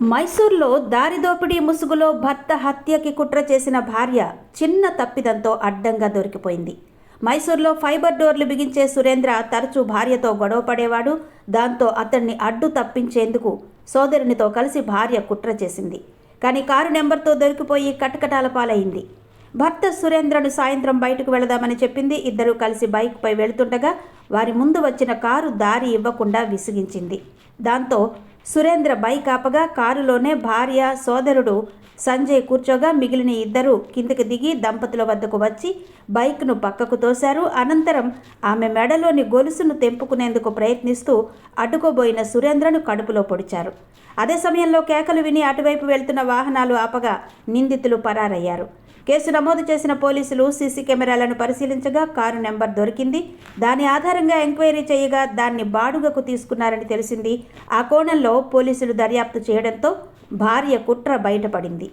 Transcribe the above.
మైసూర్లో దారిదోపిడీ ముసుగులో భర్త హత్యకి కుట్ర చేసిన భార్య చిన్న తప్పిదంతో అడ్డంగా దొరికిపోయింది. మైసూర్లో ఫైబర్ డోర్లు బిగించే సురేంద్ర తరచూ భార్యతో గొడవ పడేవాడు. దాంతో అతన్ని అడ్డు తప్పించేందుకు సోదరునితో కలిసి భార్య కుట్ర చేసింది. కానీ కారు నెంబర్తో దొరికిపోయి కటకటాల పాలైంది. భర్త సురేంద్రను సాయంత్రం బయటకు వెళదామని చెప్పింది. ఇద్దరూ కలిసి బైక్పై వెళుతుండగా వారి ముందు వచ్చిన కారు దారి ఇవ్వకుండా విసిగించింది. దాంతో సురేంద్ర బైక్ ఆపగా కారులోనే భార్య సోదరుడు సంజయ్ కూర్చోగా మిగిలిన ఇద్దరు కిందకి దిగి దంపతుల వద్దకు వచ్చి బైక్ను పక్కకు తోశారు. అనంతరం ఆమె మెడలోని గొలుసును తెంపుకునేందుకు ప్రయత్నిస్తూ అడ్డుకోబోయిన సురేంద్రను కడుపులో పొడిచారు. అదే సమయంలో కేకలు విని అటువైపు వెళ్తున్న వాహనాలు ఆపగా నిందితులు పరారయ్యారు. కేసు నమోదు చేసిన పోలీసులు సీసీ కెమెరాలను పరిశీలించగా కారు నెంబర్ దొరికింది. దాని ఆధారంగా ఎంక్వైరీ చేయగా దాన్ని బాడుగకు తీసుకున్నారని తెలిసింది. ఆ కోణంలో పోలీసులు దర్యాప్తు చేయడంతో భార్య కుట్ర బయటపడింది.